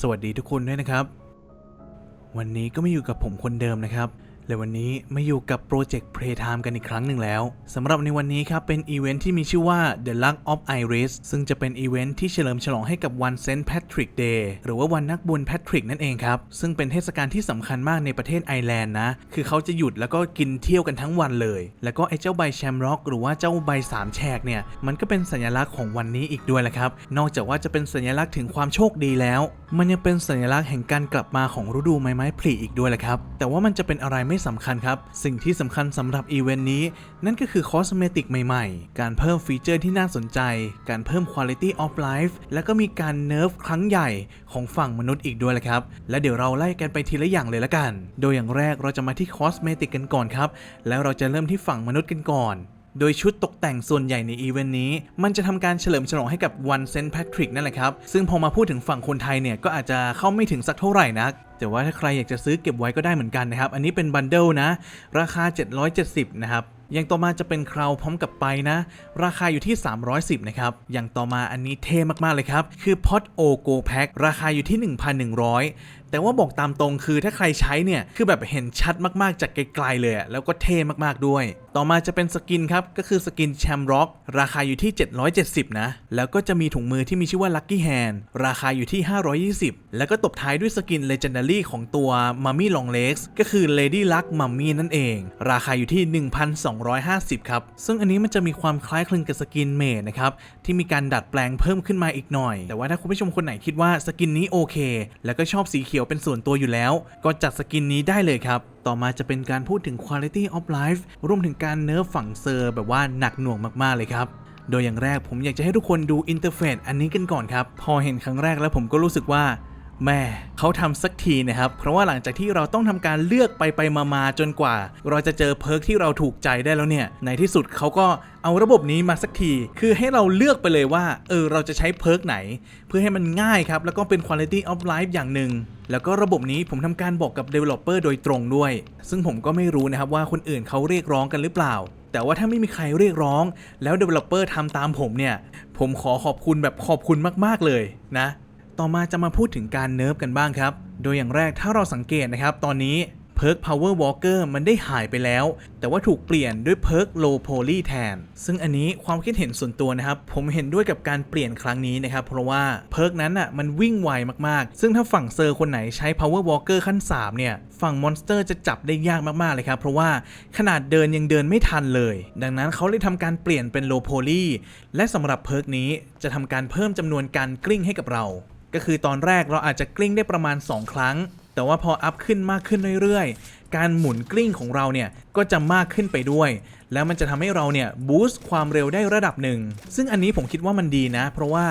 สวัสดีทุกคนด้วยนะครับ วันนี้ก็มาอยู่กับผมคนเดิมนะครับ และวันนี้มาอยู่กับโปรเจกต์ Playtime กันอีกครั้งหนึ่งแล้วสำหรับในวันนี้ครับ เป็นอีเวนท์ที่มีชื่อว่า The Luck of Iris ซึ่งจะเป็นอีเวนท์ที่เฉลิมฉลองให้กับวัน St. Patrick Day หรือว่าวันนักบุญแพทริกนั่นเองครับ ซึ่งเป็นเทศกาลที่สำคัญมากในประเทศไอร์แลนด์นะ คือเขาจะหยุดแล้วก็กินเที่ยวกันทั้งวันเลย แล้วก็ไอ้เจ้าใบแชมร็อกหรือว่าเจ้าใบสามแฉกเนี่ยมันก็เป็นสัญลักษณ์ของวันนี้อีกด้วยแหละครับนอกจากว่าจะเป็นสัญลักษณ์ถึงความโชคดีแล้ว มันยังเป็นสัญลักษณ์แห่งการกลับมาของฤดูใบไม้ผลิอีกด้วยแหละครับแต่ว่ามันจะเป็นอะไรไม่สำคัญครับ สิ่งที่สำคัญสำหรับอีเวนต์นี้ นั่นก็คือคอสเมติกใหม่ๆ การเพิ่มฟีเจอร์ที่น่าสนใจ การเพิ่ม Quality of Life แล้วก็มีการเนิร์ฟครั้งใหญ่ของฝั่งมนุษย์อีกด้วยแหละครับ และเดี๋ยวเราไล่กันไปทีละอย่างเลยละกัน โดยอย่างแรกเราจะมาที่คอสเมติกกันก่อนครับ แล้วเราจะเริ่มที่ฝั่งมนุษย์กันก่อนโดยชุดตกแต่งส่วนใหญ่ในอีเวนต์นี้ มันจะทำการเฉลิมฉลองให้กับวันเซนต์แพทริกนั่นแหละครับ ซึ่งพอมาพูดถึงฝั่งคนไทยเนี่ย ก็อาจจะเข้าไม่ถึงสักเท่าไหร่นัก แต่ว่าถ้าใครอยากจะซื้อเก็บไว้ก็ได้เหมือนกันนะครับ อันนี้เป็นบันเดิลนะ ราคา 770 นะครับ อย่างต่อมาจะเป็นคราวพร้อมกับไปนะ ราคาอยู่ที่ 310 นะครับ อย่างต่อมาอันนี้เท่มากๆเลยครับ คือ Pot O Go Pack ราคาอยู่ที่ 1,100 แต่ว่าบอกตามตรงคือถ้าใครใช้เนี่ย คือแบบเห็นชัดมากๆ จากไกลๆเลย แล้วก็เท่มากๆด้วย ต่อมาจะเป็นสกินครับ ก็คือสกินแชมร็อกราคาอยู่ที่ 770 นะ แล้วก็จะมีถุงมือที่มีชื่อว่า Lucky Hand ราคาอยู่ที่ 520 แล้วก็ตบท้ายด้วยสกิน Legendary ของตัว Mummy Long Legs ก็คือ Lady Luck Mummy นั่นเอง ราคาอยู่ที่250 ครับ ซึ่งอันนี้มันจะมีความคล้ายคลึงกับสกินเมดนะครับ ที่มีการดัดแปลงเพิ่มขึ้นมาอีกหน่อย แต่ว่าถ้าคุณผู้ชมคนไหนคิดว่าสกินนี้โอเค แล้วก็ชอบสีเขียวเป็นส่วนตัวอยู่แล้ว ก็จัดสกินนี้ได้เลยครับต่อมาจะเป็นการพูดถึง quality of life รวมถึงการเนิร์ฟฝั่งเซอร์แบบว่าหนักหน่วงมากๆเลยครับโดยอย่างแรกผมอยากจะให้ทุกคนดูอินเทอร์เฟซอันนี้กันก่อนครับ พอเห็นครั้งแรกแล้วผมก็รู้สึกว่า แม่เขาทำสักทีนะครับ เพราะว่าหลังจากที่เราต้องทำการเลือกไปไปมามาจนกว่า เราจะเจอเพิร์กที่เราถูกใจได้แล้วเนี่ย ในที่สุดเขาก็เอาระบบนี้มาสักที คือให้เราเลือกไปเลยว่า เออ เราจะใช้เพิร์กไหน เพื่อให้มันง่ายครับ แล้วก็เป็น quality of life อย่างหนึ่ง แล้วก็ระบบนี้ผมทำการบอกกับ developer โดยตรงด้วย ซึ่งผมก็ไม่รู้นะครับว่าคนอื่นเขาเรียกร้องกันหรือเปล่าแต่ว่าถ้าไม่มีใครเรียกร้อง แล้ว developer ทำตามผมเนี่ย ผมขอขอบคุณแบบขอบคุณมาก ๆ เลยนะ ต่อมาจะมาพูดถึงการเนิร์ฟกันบ้างครับ โดยอย่างแรกถ้าเราสังเกตนะครับ ตอนนี้เพิร์ก Power Walker มันได้หายไปแล้ว แต่ว่าถูกเปลี่ยนด้วยเพิร์ก Low Poly แทน ซึ่งอันนี้ความคิดเห็นส่วนตัวนะครับ ผมเห็นด้วยกับการเปลี่ยนครั้งนี้นะครับ เพราะว่าเพิร์กนั้นอะมันวิ่งไวมากๆ ซึ่งถ้าฝั่งเซอร์คนไหนใช้ Power Walker ขั้น 3 เนี่ย ฝั่งมอนสเตอร์จะจับได้ยากมากๆเลยครับ เพราะว่าขนาดเดินยังเดินไม่ทันเลย ดังนั้นเขาเลยทำการเปลี่ยนเป็น Low Poly และสำหรับเพิร์กนี้จะทำการเพิ่มจำนวนการกลิ้งให้กับเรา ก็คือตอนแรกเราอาจจะกลิ้งได้ประมาณ 2 ครั้ง แต่ว่าพออัพขึ้นมากขึ้นเรื่อยๆ การหมุนกลิ้งของเราเนี่ยก็จะมากขึ้นไปด้วย แล้วมันจะทำให้เราเนี่ยบูสต์ความเร็วได้ระดับหนึ่ง ซึ่งอันนี้ผมคิดว่ามันดีนะ เพราะว่า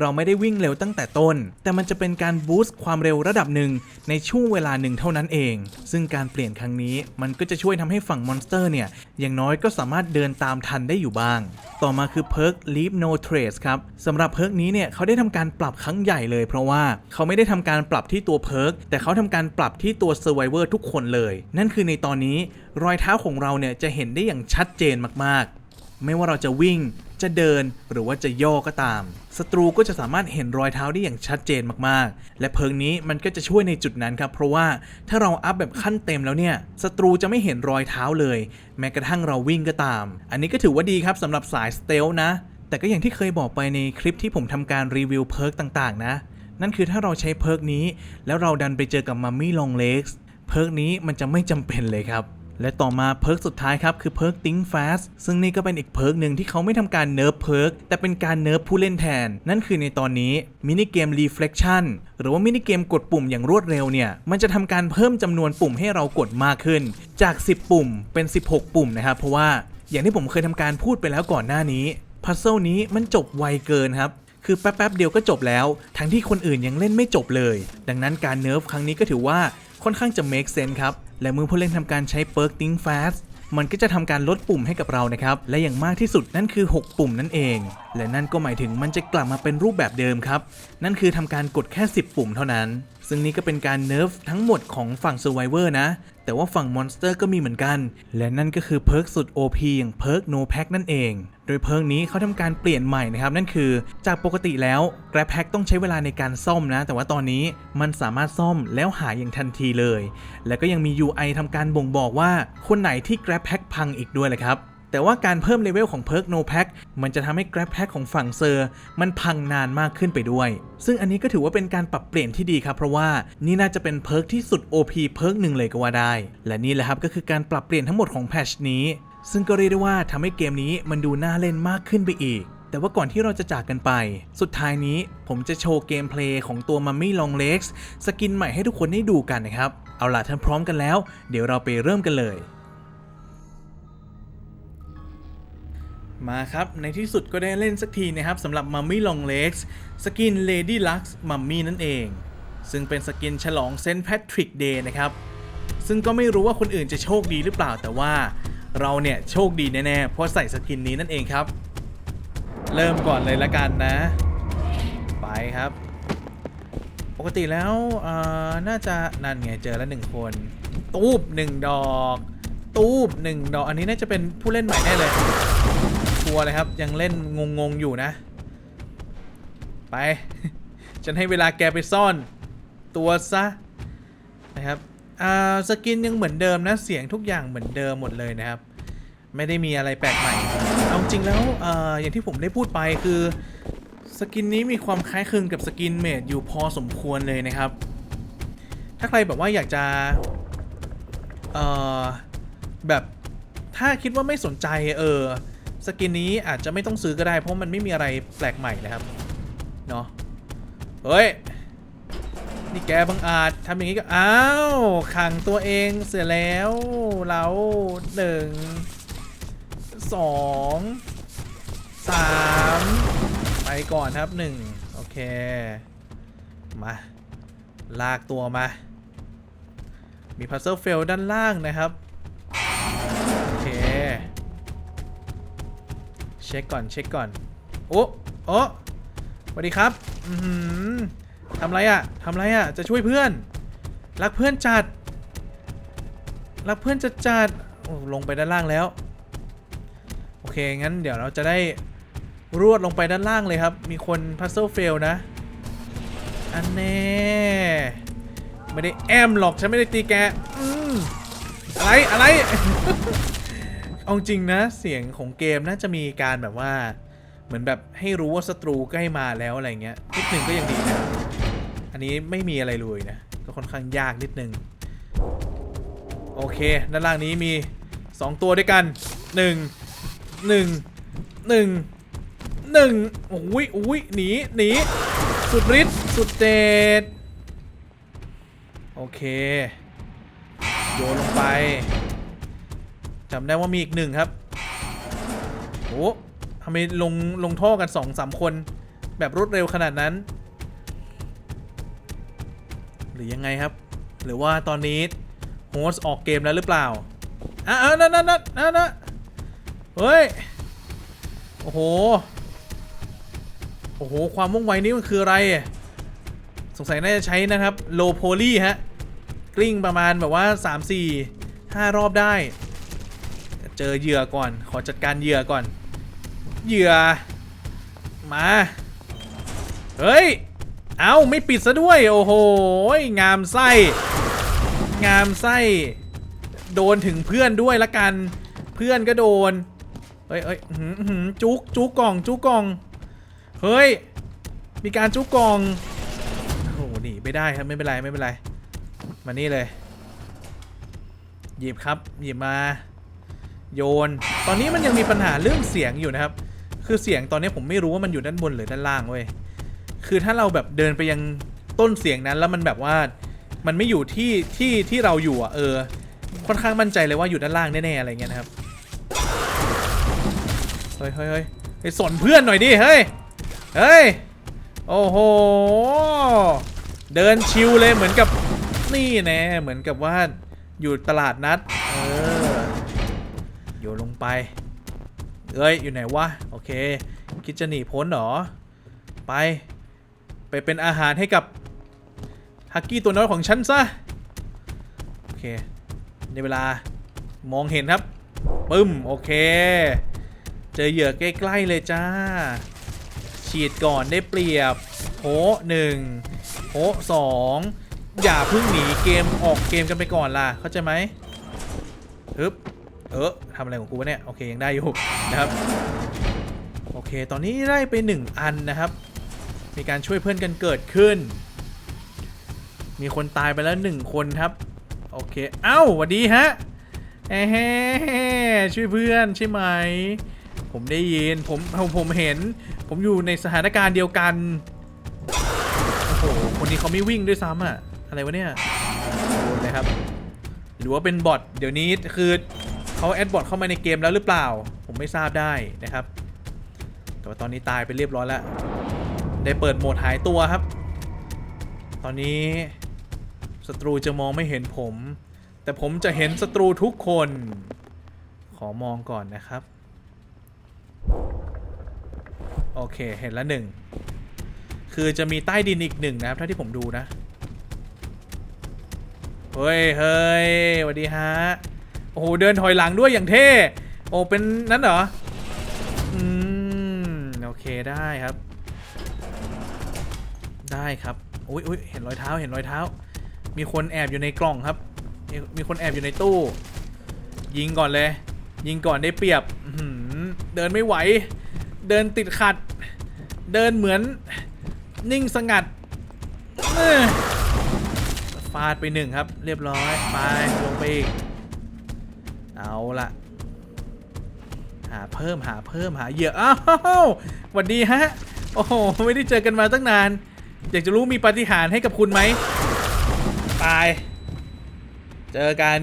เราไม่ได้วิ่งเร็วตั้งแต่ต้น แต่มันจะเป็นการบูสต์ความเร็วระดับหนึ่งในช่วงเวลาหนึ่งเท่านั้นเอง ซึ่งการเปลี่ยนครั้งนี้มันก็จะช่วยทำให้ฝั่งมอนสเตอร์เนี่ย อย่างน้อยก็สามารถเดินตามทันได้อยู่บ้าง ต่อมาคือเพิร์ก Leave No Trace ครับสำหรับเพิร์กนี้เนี่ยเขาได้ทำการปรับครั้งใหญ่เลย เพราะว่าเขาไม่ได้ทำการปรับที่ตัวเพิร์กแต่เขาทำการปรับที่ตัว Survivor ทุกคนเลย นั่นคือในตอนนี้รอยเท้าของเราเนี่ยจะเห็นได้อย่างชัดเจนมากๆ ไม่ว่าเราจะวิ่ง จะเดินหรือว่าจะย่อก็ตาม ศัตรูก็จะสามารถเห็นรอยเท้าได้อย่างชัดเจนมากๆ และเพิงนี้มันก็จะช่วยในจุดนั้นครับ เพราะว่าถ้าเราอัพแบบขั้นเต็มแล้วเนี่ย ศัตรูจะไม่เห็นรอยเท้าเลย แม้กระทั่งเราวิ่งก็ตาม อันนี้ก็ถือว่าดีครับสำหรับสายสเตลนะ แต่ก็อย่างที่เคยบอกไปในคลิปที่ผมทำการรีวิวเพิร์กต่างๆ นะ นั่นคือถ้าเราใช้เพิร์กนี้ แล้วเราดันไปเจอกับมัมมี่ลองเล็กส์เพิร์กนี้มันจะไม่จำเป็นเลยครับ และต่อมาเพิร์กสุดท้ายครับคือเพิร์ก Think Fast ซึ่งนี่ก็เป็นอีกเพิร์กหนึ่งที่เขาไม่ทำการเนิร์ฟเพิร์กแต่เป็นการเนิร์ฟผู้เล่นแทน นั่นคือในตอนนี้มินิเกม Reflection หรือว่ามินิเกมกดปุ่มอย่างรวดเร็วเนี่ยมันจะทำการเพิ่มจำนวนปุ่มให้เรากดมากขึ้น จาก 10 ปุ่มเป็น 16 ปุ่มนะครับเพราะว่าอย่างที่ผมเคยทำการพูดไปแล้วก่อนหน้านี้พัซเซิลนี้มันจบไวเกินครับคือแป๊บๆเดียวก็จบแล้ว ทั้งที่คนอื่นยังเล่นไม่จบเลย ดังนั้นการเนิร์ฟครั้งนี้ก็ถือว่าค่อนข้างจะ make sense ครับ และเมื่อผู้เล่นทำการใช้เปิร์ก Think Fast มันก็จะทำการลดปุ่มให้กับเรานะครับ และอย่างมากที่สุดนั่นคือ 6 ปุ่มนั่นเอง และนั่นก็หมายถึงมันจะกลับมาเป็นรูปแบบเดิมครับ นั่นคือทำการกดแค่ 10 ปุ่มเท่านั้น ซึ่งนี่ก็เป็นการเนิร์ฟทั้งหมดของฝั่ง Survivor นะ แต่ว่าฝั่ง Monster ก็มีเหมือนกัน และนั่นก็คือเพิร์กสุด OP อย่างเพิร์ก No Pack นั่นเอง โดยเพิร์กนี้เขาทำการเปลี่ยนใหม่นะครับ นั่นคือจากปกติแล้ว Grab Pack ต้องใช้เวลาในการซ่อมนะ แต่ว่าตอนนี้มันสามารถซ่อมแล้วหายอย่างทันทีเลย แล้วก็ยังมี UI ทำการบ่งบอกว่าคนไหนที่ Grab Pack พังอีกด้วยแหละครับ แต่ว่าการเพิ่มเลเวลของเพิร์ก No Pack มันจะทำให้ Grab Pack ของฝั่งเซอร์มันพังนานมากขึ้นไปด้วย ซึ่งอันนี้ก็ถือว่าเป็นการปรับเปลี่ยนที่ดีครับ เพราะว่านี่น่าจะเป็นเพิร์กที่สุด OP เพิร์กหนึ่งเลยก็ว่าได้ และนี่แหละครับก็คือการปรับเปลี่ยนทั้งหมดของแพชนี้ ซึ่งก็เรียกได้ว่าทำให้เกมนี้มันดูน่าเล่นมากขึ้นไปอีกแต่ว่าก่อนที่เราจะจากกันไป สุดท้ายนี้ผมจะโชว์เกมเพลย์ของตัว Mummy Long Legs สกินใหม่ให้ทุกคนได้ดูกันนะครับ เอาล่ะท่านพร้อมกันแล้ว เดี๋ยวเราไปเริ่มกันเลย มาครับ ในที่สุดก็ได้เล่นสักทีนะครับสำหรับ Mummy Long Legs สกิน Lady Lux Mummy นั่นเอง ซึ่งเป็นสกินฉลองเซนต์แพทริกเดย์นะครับ ซึ่งก็ไม่รู้ว่าคนอื่นจะโชคดีหรือเปล่าแต่ว่า เราเนี่ยโชคดีแน่ๆเพราะใส่สกินนี้นั่นเองครับ เริ่มก่อนเลยละกันนะ ไปครับ ปกติแล้วน่าจะนั่นไงเจอแล้วหนึ่งคน ตูบหนึ่งดอก ตูบหนึ่งดอกอันนี้น่าจะเป็นผู้เล่นใหม่แน่เลย ชัวร์เลยครับ ยังเล่นงงๆอยู่นะ ไป ฉันให้เวลาแกไปซ่อน ตัวซะนะครับอ่าสกินยังเหมือนเดิมนะเสียงทุกอย่างเหมือนเดิมหมดเลยนะครับ ไม่ได้มีอะไรแปลกใหม่ เอาจริงแล้วเอ่ออย่างที่ผมได้พูดไปคือสกินนี้มีความคล้ายคลึงกับสกินเมดอยู่พอสมควรเลยนะครับ ถ้าใครแบบว่าอยากจะเอ่อแบบถ้าคิดว่าไม่สนใจเออ สกินนี้อาจจะไม่ต้องซื้อก็ได้ เพราะมันไม่มีอะไรแปลกใหม่นะครับ เนาะเฮ้ย นี่แกบังอาจทำอย่างนี้ก็ อ้าว ขังตัวเองเสียแล้วเราหนึ่งสองสามไปก่อนครับหนึ่งโอเค มา ลากตัวมา มีพัซเซิลเฟลด้านล่างนะครับ เช็คก่อนเช็คก่อน โอ้โอ้สวัสดีครับอือหือทำไรอะทำไรอะจะช่วยเพื่อน รักเพื่อนจัด รักเพื่อนจัดจัดลงไปด้านล่างแล้ว โอเค งั้นเดี๋ยวเราจะได้รวดลงไปด้านล่างเลยครับ มีคนพัซเซิลเฟลนะ อันแน่ไม่ได้แอมหรอก ฉันไม่ได้ตีแก อืมอะไร อะไร เอาจริงนะเสียงของเกมน่าจะมีการแบบว่า เหมือนแบบให้รู้ว่าศัตรูใกล้มาแล้วอะไรเงี้ยนิดหนึ่งก็ยังดีนะอันนี้ไม่มีอะไรเลยนะ ก็ค่อนข้างยากนิดนึง โอเค ด้านล่างนี้มี 2 ตัวด้วยกัน 1 1 1 1อุ้ยอุ้ยหนีหนีสุดฤทธิ์สุดเดชโอเค โยนลงไป จำได้ว่ามีอีกหนึ่งครับโอ้ทำไมลงลงท่อกันสองสามคน แบบรวดเร็วขนาดนั้น หรือยังไงครับ หรือว่าตอนนี้โฮสออกเกมแล้วหรือเปล่าอะอะนั่นนั่นนั่นนั่นเฮ้ย โอ้โห โอ้โห ความว่องไวนี้มันคืออะไร สงสัยน่าจะใช้นะครับ โลโพลีฮะ กลิ้งประมาณแบบว่า 3 4 5 รอบได้ เจอเหยื่อก่อน ขอจัดการเหยื่อก่อน เหยื่อ มา เฮ้ย เอาไม่ปิดซะด้วย โอ้โห งามไส้ งามไส้ โดนถึงเพื่อนด้วยละกัน เพื่อนก็โดน เฮ้ยเฮ้ยจุกจุกกล่อง จุกกล่อง เฮ้ย มีการจุกกล่อง โอ้โหหนีไม่ได้ครับ ไม่เป็นไร ไม่เป็นไร มานี่เลย หยิบครับ หยิบมา โยน ตอนนี้มันยังมีปัญหาเรื่องเสียงอยู่นะครับ คือเสียงตอนนี้ผมไม่รู้ว่ามันอยู่ด้านบนหรือด้านล่างเว้ย คือถ้าเราแบบเดินไปยังต้นเสียงนั้นแล้วมันแบบว่ามันไม่อยู่ที่ที่ที่เราอยู่อะเออ ค่อนข้างมั่นใจเลยว่าอยู่ด้านล่างแน่ๆอะไรเงี้ยนะครับ เฮ้ยเฮ้ยเฮ้ยไปสนเพื่อนหน่อยดิเฮ้ย เฮ้ย โอ้โห เดินชิวเลยเหมือนกับนี่แน่เหมือนกับว่าอยู่ตลาดนัด เออ โยนลงไป เอ้ย อยู่ไหนวะ โอเค คิดจะหนีพ้นเหรอ ไป ไปเป็นอาหารให้กับฮักกี้ตัวน้อยของฉันซะ โอเค ในเวลามองเห็นครับ ปึ้ม โอเค เจอเหยื่อใกล้ ๆ เลยจ้า ฉีดก่อนได้เปรียบโหหนึ่งโหสองอย่าเพิ่งหนีเกมออกเกมกันไปก่อนล่ะ เข้าใจไหมฮึบ เออทำอะไรของกูวะเนี่ย โอเค ยังได้อยู่นะครับ โอเค ตอนนี้ได้ไปหนึ่งอันนะครับ มีการช่วยเพื่อนกันเกิดขึ้น มีคนตายไปแล้วหนึ่งคนครับ โอเค เอ้าสวัสดีฮะเอ้ช่วยเพื่อนใช่ไหม ผมได้ยินผมผม ผมเห็น ผมอยู่ในสถานการณ์เดียวกัน โอ้โห คนนี้เขาไม่วิ่งด้วยซ้ำอะอะไรวะเนี่ยโดนเลยครับหรือว่าเป็นบอทเดี๋ยวนี้คือ เขาแอดบอทเข้ามาในเกมแล้วหรือเปล่า ผมไม่ทราบได้นะครับ แต่ว่าตอนนี้ตายไปเรียบร้อยแล้ว ได้เปิดโหมดหายตัวครับ ตอนนี้ศัตรูจะมองไม่เห็นผม แต่ผมจะเห็นศัตรูทุกคน ขอมองก่อนนะครับ โอเคเห็นล้วหนึ่ง คือจะมีใต้ดินอีกหนึ่งนะครับเท่าที่ผมดูนะ เฮ้ยเฮ้ยสวัสดีฮะ อ้โหเดินถอยหลังด้วยอย่างเท่โอ้เป็นนั้นเหรออืมโอเคได้ครับ ได้ครับอุ้ยอุ้ยเห็นรอยเท้าเห็นรอยเท้า มีคนแอบอยู่ในกล่องครับ มีคนแอบอยู่ในตู้ ยิงก่อนเลย ยิงก่อนได้เปรียบเดินไม่ไหว เดินติดขัด เดินเหมือนนิ่งสงัดฟาดไปหนึ่งครับ เรียบร้อยไปลงไปอีก เอาละหาเพิ่มหาเพิ่มหาเหยื่ออ้าวสวัสดีฮะ โอ้โห ไม่ได้เจอกันมาตั้งนาน อยากจะรู้มีปาฏิหาริย์ให้กับคุณไหมตาย เจอกัน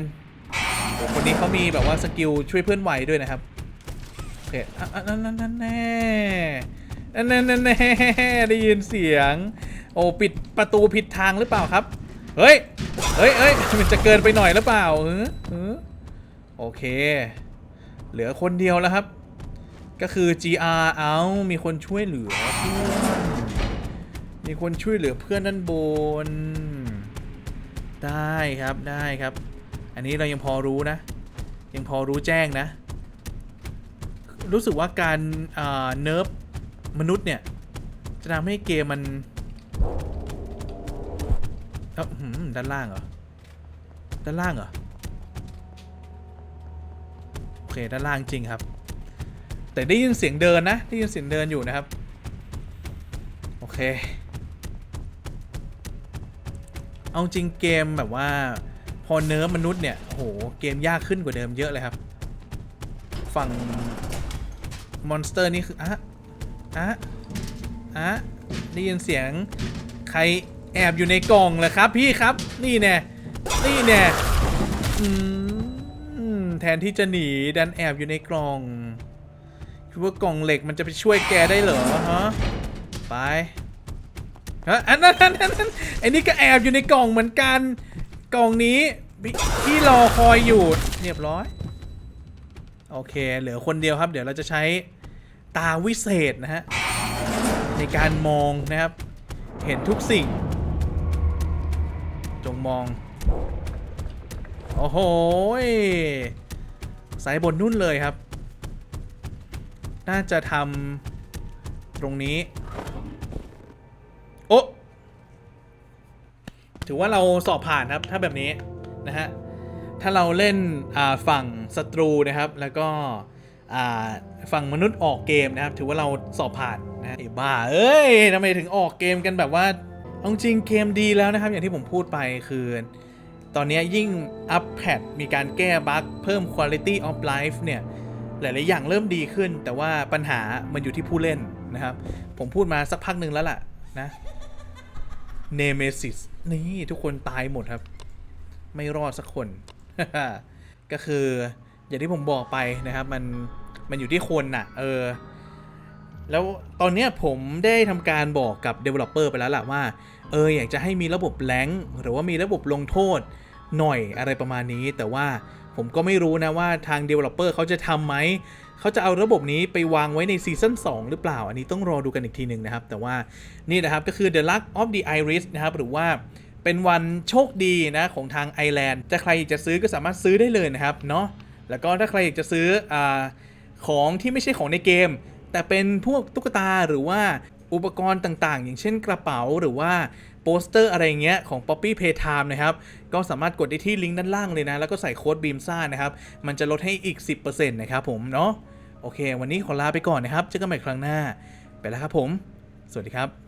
คนนี้เขามีแบบว่าสกิลช่วยเพื่อนไหวด้วยนะครับโอเคอะนั่นนั่นนั่นแน่นั่นนั่นนั่นแน่ได้ยินเสียง โอ้ปิดประตูผิดทางหรือเปล่าครับ เฮ้ย เฮ้ยเฮ้ยมันจะเกินไปหน่อยหรือเปล่าเออเออ โอเค เหลือคนเดียวแล้วครับ ก็คือ GR เอามีคนช่วยเหลือเพื่อนมีคนช่วยเหลือเพื่อนด้านบน ได้ครับได้ครับ อันนี้เรายังพอรู้นะ ยังพอรู้แจ้งนะ รู้สึกว่าการเนิร์ฟมนุษย์เนี่ย จะทำให้เกมมันเอ้าด้านล่างเหรอ ด้านล่างเหรอ เคด้านล่างจริงครับ แต่ได้ยินเสียงเดินนะได้ยินเสียงเดินอยู่นะครับ โอเค เอาจริงเกมแบบว่าพอเนิร์ฟมนุษย์เนี่ยโหเกมยากขึ้นกว่าเดิมเยอะเลยครับ ฝั่งมอนสเตอร์นี่คืออะอะอะได้ยินเสียงใครแอบอยู่ในกล่องเหรอครับพี่ครับ นี่แน่นี่แน่อืม ทนที่จะหนีดันแอบอยู่ในกล่อง คิดว่ากล่องเหล็กมันจะไปช่วยแกได้เหรอฮะ ไปฮะอันนั้นอันนั้นอันนั้นไอ้นี่ก็แอบอยู่ในกล่องเหมือนกัน กล่องนี้ที่รอคอยอยู่เรียบร้อย โอเค เหลือคนเดียวครับ เดี๋ยวเราจะใช้ตาวิเศษนะฮะ ในการมองนะครับ เห็นทุกสิ่ง จงมอง โอ้โห ยสายบนนุ่นเลยครับ น่าจะทำตรงนี้ โอ้ถือว่าเราสอบผ่านครับ ถ้าแบบนี้นะฮะ ถ้าเราเล่นฝั่งศัตรูนะครับ แล้วก็ฝั่งมนุษย์ออกเกมนะครับ ถือว่าเราสอบผ่านนะฮะไอ้บ้า เอ้ยทำไมถึงออกเกมกันแบบว่าเอาจริงเกมดีแล้วนะครับ อย่างที่ผมพูดไปคือ ตอนนี้ยิ่งอัปแพดมีการแก้บั๊กเพิ่ม Quality of Life เนี่ย หลาย ๆ อย่างเริ่มดีขึ้น แต่ว่าปัญหามันอยู่ที่ผู้เล่นนะครับ ผมพูดมาสักพักหนึ่งแล้วล่ะนะเนเมซิสนี่ทุกคนตายหมดครับ ไม่รอดสักคน ก็คืออย่างที่ผมบอกไปนะครับ มันมันอยู่ที่คนน่ะ เออ แล้วตอนนี้ผมได้ทำการบอกกับ Developer ไปแล้วล่ะว่า เอออยากจะให้มีระบบแรงค์หรือว่ามีระบบลงโทษ หน่อยอะไรประมาณนี้ แต่ว่าผมก็ไม่รู้นะว่าทาง Developer เขาจะทำไหม เขาจะเอาระบบนี้ไปวางไว้ในซีซั่น2 หรือเปล่า อันนี้ต้องรอดูกันอีกทีหนึ่งนะครับ แต่ว่านี่นะครับก็คือ The Luck of the Iris นะครับ หรือว่าเป็นวันโชคดีนะของทางไอแลนด์จะใครอยากจะซื้อก็สามารถซื้อได้เลยนะครับเนาะ แล้วก็ถ้าใครอยากจะซื้ออของที่ไม่ใช่ของในเกม แต่เป็นพวกตุ๊กตาหรือว่าอุปกรณ์ต่างๆ อย่างเช่นกระเป๋าหรือว่า โปสเตอร์อะไรเงี้ยของ Poppy Playtime นะครับ ก็สามารถกดได้ที่ลิงก์ด้านล่างเลยนะ แล้วก็ใส่โค้ดบีมซ่านะครับ มันจะลดให้อีก 10%นะครับผมเนาะโอเค วันนี้ขอลาไปก่อนนะครับเจอกันใหม่ครั้งหน้า ไปแล้วครับผม สวัสดีครับ